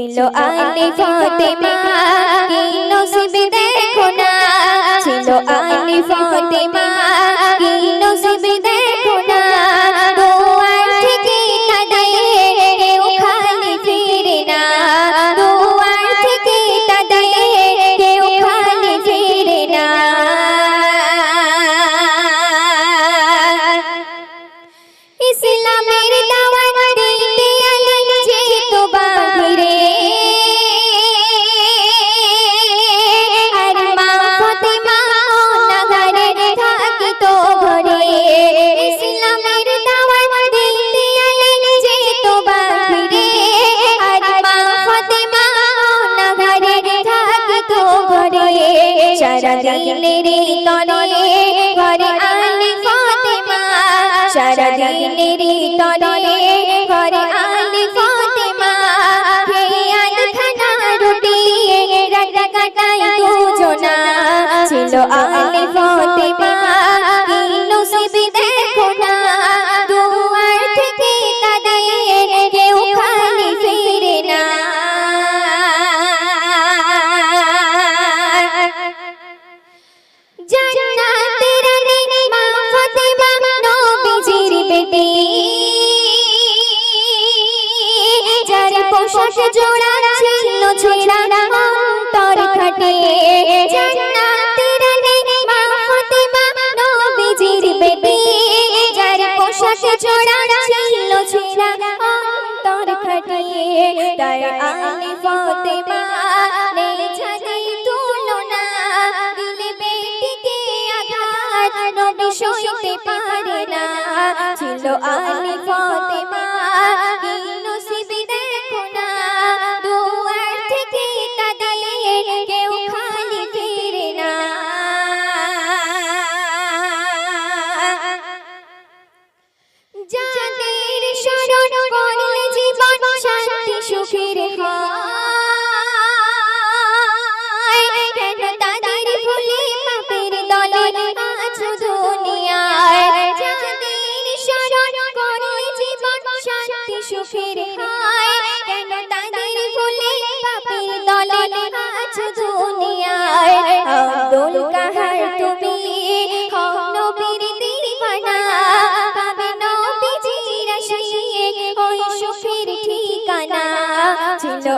ছিল আলি ফাতেমা কি নসিব দেখো না। ছিল আলি ফাতেমা। থাকিত ঘরে সারা তরে ঘরে আলী ফাতেমা। তরে ঘরে ফাতেমা। খানা রুটি রাত কাটাই দুজনা। ছিল আলী ফাতেমা। কি নসিব দেখো না পোশাক জোড়া ছিল ছেঁড়া অন্তর খাটে জান্নাতের রানী মা ফাতেমা নবীজির বেটি। যার পোশাক জোড়া ছিল ছেঁড়া অন্তর খাটে তাই আলী ফাতেমা নেই ছাদের তুলনা। দিলে বেটিকে আঘাত, নবী সইতে পারে না। ছিল আলী ফাতেমা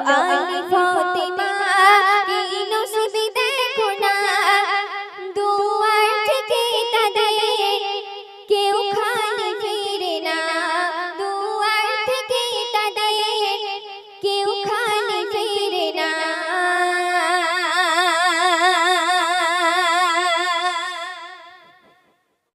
নবীজির